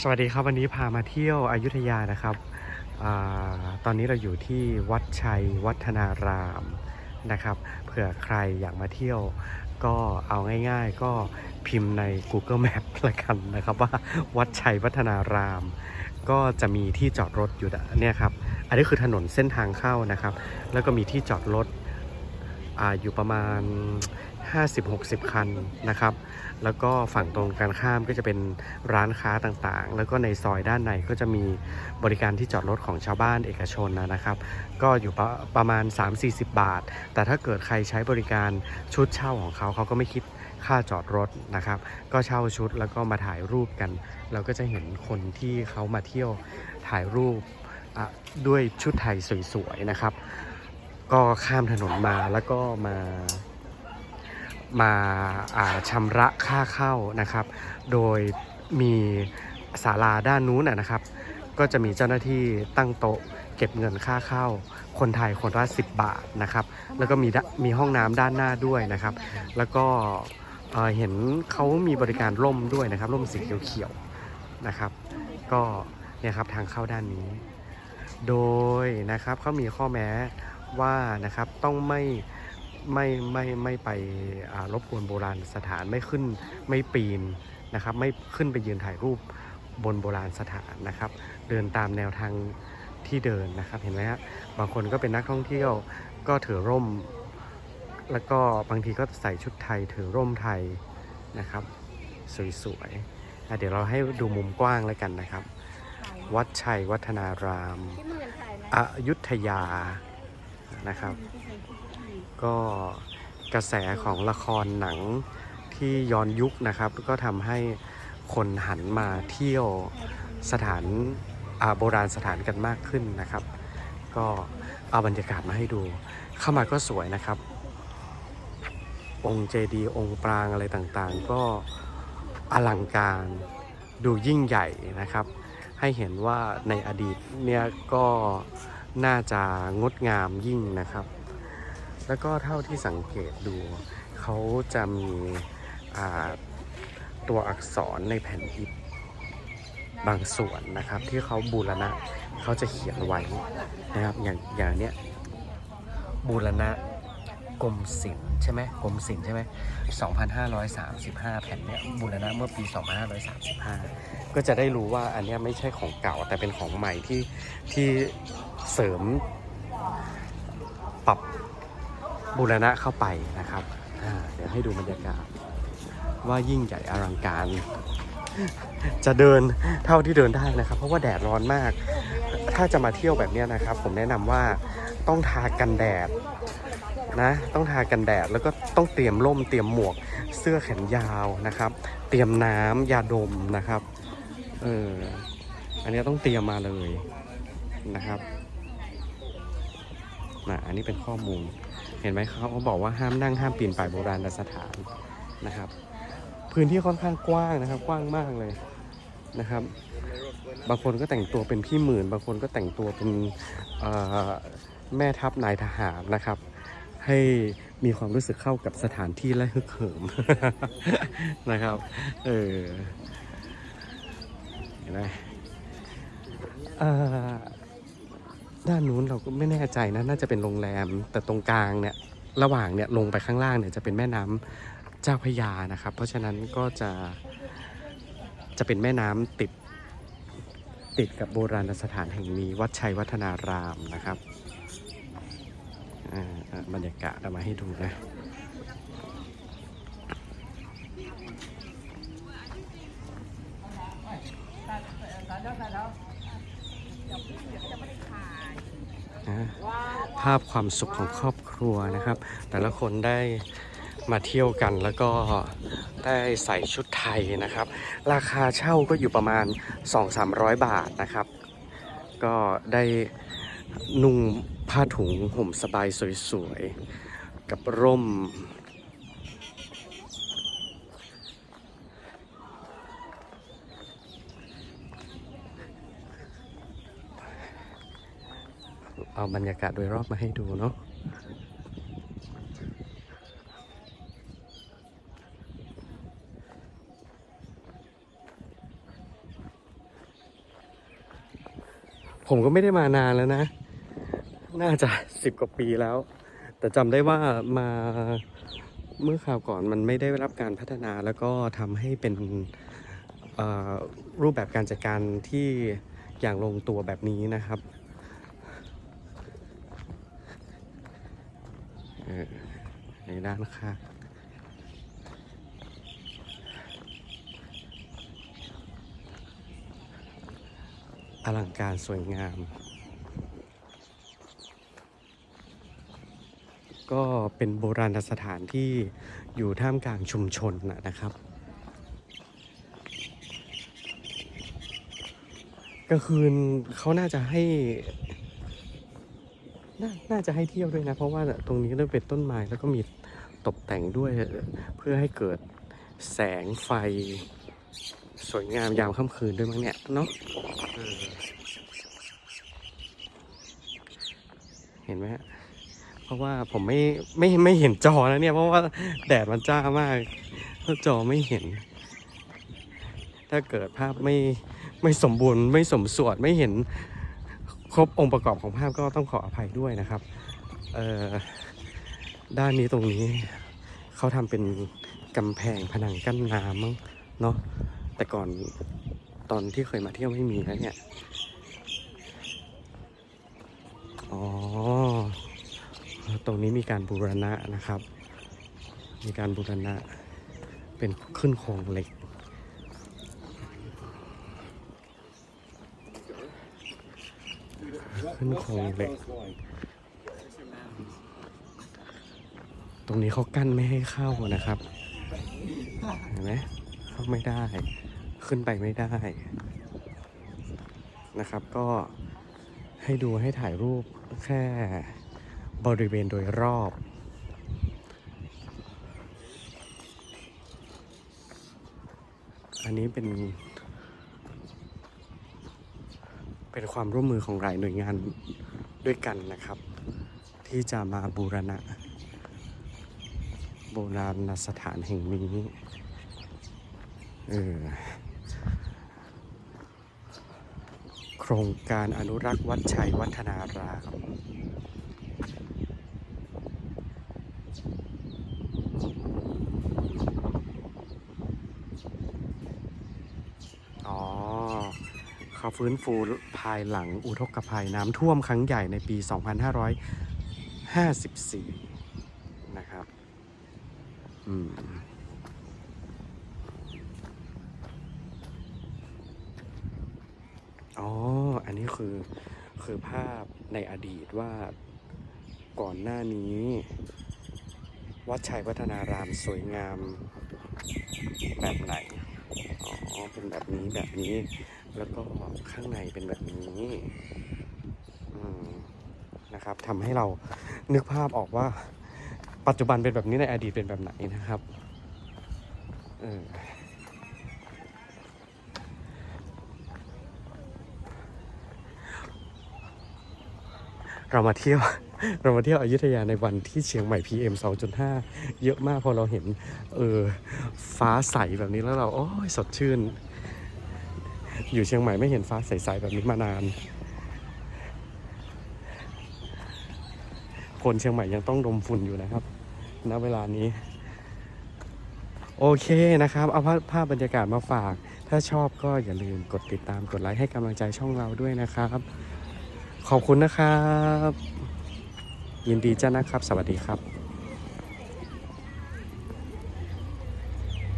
สวัสดีครับวันนี้พามาเที่ยวอายุทยานะครับอตอนนี้เราอยู่ที่วัดชัยวัฒนารามนะครับเผื่อใครอยากมาเที่ยว ก็เอาง่ายๆ ก็พิมพ์ใน Google Map ละกันนะครับว่าวัดชัยวัฒนาราม ก็จะมีที่จอดรถอยู่เนี่ยครับอันนี้คือถนนเส้นทางเข้านะครับ แล้วก็มีที่จอดรถออยู่ประมาณ 50-60 คันนะครับ แล้วก็ฝั่งตรงกันข้ามก็จะเป็นร้านค้าต่างๆ แล้วก็ในซอยด้านในก็จะมีบริการที่จอดรถของชาวบ้านเอกชนนะครับ ก็อยู่ประประมาณ 3-40 บาท แต่ถ้าเกิดใครใช้บริการชุดเช่าของเขาเขาก็ไม่คิดค่าจอดรถนะครับ ก็เช่าชุดแล้วก็มาถ่ายรูปกัน เราก็จะเห็นคนที่เขามาเที่ยวถ่ายรูปด้วยชุดไทยสวยๆนะครับ ก็ข้ามถนนมาแล้วก็มา มาาชำระค่าเข้านะครับ โดยมีศาลาด้านนู้นนะครับ ก็จะมีเจ้าหน้าที่ตั้งโต๊ะเก็บเงินค่าเข้า คนไทยคนละ10 บาทนะครับ แล้วก็มีมีห้องน้ำด้านหน้าด้วยนะครับ แล้วก็เเห็นเขามีบริการร่มด้วยนะครับ ร่มสีเขียวๆนะครับ ก็เนี่ยครับทางเข้าด้านนี้ โดยนะครับเขามีข้อแม้ว่านะครับต้องไม่ ไม่ไม่ไม่ไปอ่ารบกวนโบราณสถานไม่ขึ้นไม่ปีนนะครับไม่ขึ้นไปยืนถ่ายรูปบนโบราณสถานนะครับ เดินตามแนวทางที่เดินนะครับเห็นไหมฮะบางคนก็เป็นนักท่องเที่ยวก็ถือร่ม แล้วก็บางทีก็ใส่ชุดไทยถือร่มไทยนะครับ สวยๆอะเดี๋ยวเราให้ดูมุมกว้างแล้วกันนะครับ วัดชัยวัฒนารามที่มือถ่ายนะอยุธยานะครับ ก็กระแสของละครหนังที่ย้อนยุคนะครับ ก็ทำให้คนหันมาเที่ยวสถานโบราณสถานกันมากขึ้นนะครับ ก็เอาบรรยากาศมาให้ดู เข้ามาก็สวยนะครับ องค์เจดีย์องค์ปรางอะไรต่างๆ ก็อลังการดูยิ่งใหญ่นะครับ ให้เห็นว่าในอดีตเนี่ยก็น่าจะงดงามยิ่งนะครับ แล้วก็เท่าที่สังเกตดู เขาจะมีตัวอักษรในแผ่นอิฐบางส่วนนะครับ ที่เขาบูรณะเขาจะเขียนไว้นะครับอย่างอย่างเนี้ยบูรณะกรมศิลป์ใช่ไหมกรมศิลป์ใช่ไหม2,535 แผ่นเนี้ยบูรณะเมื่อปี 2535 ก็จะได้รู้ว่าอันเนี้ยไม่ใช่ของเก่าแต่เป็นของใหม่ที่ที่เสริมปรับ บูรณะเข้าไปนะครับเดี๋ยวให้ดูบรรยากาศ ว่ายิ่งใหญ่อลังการ จะเดินเท่าที่เดินได้นะครับ เพราะว่าแดดร้อนมาก ถ้าจะมาเที่ยวแบบนี้นะครับ ผมแนะนำว่าต้องทากันแดดนะต้องทากันแดดแล้วก็ต้องเตรียมร่มเตรียมหมวกเสื้อแขนยาวนะครับ เตรียมน้ำยาดมนะครับเอออันนี้ต้องเตรียมมาเลยนะครับนะอันนี้เป็นข้อมูล เห็นไหมเขาเขาบอกว่าห้ามนั่งห้ามปีนป่ายโบราณสถานนะครับ พื้นที่ค่อนข้างกว้างนะครับ กว้างมากเลยนะครับ บางคนก็แต่งตัวเป็นพี่หมื่น บางคนก็แต่งตัวเป็นแม่ทัพนายทหารนะครับ ให้มีความรู้สึกเข้ากับสถานที่และฮึกเหิมนะครับเออเห็นไหม ด้านนู้นเราก็ไม่แน่ใจนะน่าจะเป็นโรงแรม แต่ตรงกลางเนี่ยระหว่างเนี่ยลงไปข้างล่างเนี่ยจะเป็นแม่น้ำเจ้าพยานะครับ เพราะฉะนั้นก็จะจะเป็นแม่น้ำติดติดกับโบราณสถานแห่งนี้ วัดชัยวัฒนารามนะครับบรรยากาศเอามาให้ดูนะ นะภาพความสุขของครอบครัวนะครับ แต่ละคนได้มาเที่ยวกันแล้วก็ได้ใส่ชุดไทยนะครับ ราคาเช่าก็อยู่ประมาณ 2-300 บาทนะครับ ก็ได้นุ่งผ้าถุงห่มสบายสวยๆ กับร่ม เอาบรรยากาศโดยรอบมาให้ดูเนาะผมก็ไม่ได้มานานแล้วนะ น่าจะสิบกว่าปีแล้ว แต่จำได้ว่ามาเมื่อคราวก่อนมันไม่ได้รับการพัฒนาแล้วก็ทำให้เป็นรูปแบบการจัดการที่อย่างลงตัวแบบนี้นะครับเออใน ด้านข้างอลังการสวยงาม ก็เป็นโบราณสถานที่อยู่ท่ามกลางชุมชนนะครับ กลางคืนเขาน่าจะให้นาน่าจะให้เที่ยวด้วยนะ เพราะว่าตรงนี้ก็เป็นต้นไม้แล้วก็มี ตกแต่งด้วยเพื่อให้เกิดแสงไฟ สวยงามยามค่ำคืนด้วยมั้งเนี่ยเนาะเห็นไหมฮะเพราะว่าผมไม่ไม่ไม่เห็นจอแล้วเนี่ยเพราะว่าแดดมันจ้ามากจอไม่เห็น ถ้าเกิดภาพไม่ไม่สมบูรณ์ ไม่สมส่วนไม่เห็นครบองค์ประกอบของภาพก็ต้องขออภัยด้วยนะครับ เอ่อ ด้านนี้ตรงนี้เขาทำเป็นกำแพงผนังกั้นน้ำมั้งเนาะแต่ก่อนตอนที่เคยมาเที่ยวไม่มีนะเนี่ยอ๋อตรงนี้มีการบูรณะนะครับ มีการบูรณะเป็นขึ้นโครงเหล็กขึ้นโครงเหล็ก ต รงนี้เขากั้นไม่ให้เข้านะครับ เห็นไหมเข้าไม่ได้ ขึ้นไปไม่ได้ นะครับ ก็ให้ดูให้ถ่ายรูปแค่บริเวณโดยรอบ อันนี้เป็น เป็นความร่วมมือของหลายหน่วยงานด้วยกันนะครับ ที่จะมาบูรณะ โบราณสถานแห่งนี้ เออ โครงการอนุรักษ์วัดชัยวัฒนารามอ๋อเขาฟื้นฟูภายหลังอุทกภัยน้ำท่วมครั้งใหญ่ในปี 2554 อ๋อ อันนี้คือ คือภาพในอดีตว่าก่อนหน้านี้ วัดชัยวัฒนารามสวยงามแบบไหน อ๋อ เป็นแบบนี้แบบนี้ แล้วก็ข้างในเป็นแบบนี้นะครับทำให้เรานึกภาพออกว่า ปัจจุบันเป็นแบบนี้ในอดีตเป็นแบบไหนนะครับเออเรามาเที่ยวเรามาเที่ยวอยุธยาในวันที่เชียงใหม่ PM 2.5 เยอะมากพอเราเห็น เออ ฟ้าใสแบบนี้แล้วเรา โอ้ยสดชื่น อยู่เชียงใหม่ไม่เห็นฟ้าใส ๆ แบบนี้มานาน คนเชียงใหม่ยังต้องดมฝุ่นอยู่นะครับ ณเวลานี้ โอเคนะครับ เอาภาพบรรยากาศมาฝาก ถ้าชอบก็อย่าลืมกดติดตามกดไลค์ให้กำลังใจช่องเราด้วยนะครับ ขอบคุณนะครับ ยินดีจ้านะครับ สวัสดีครับ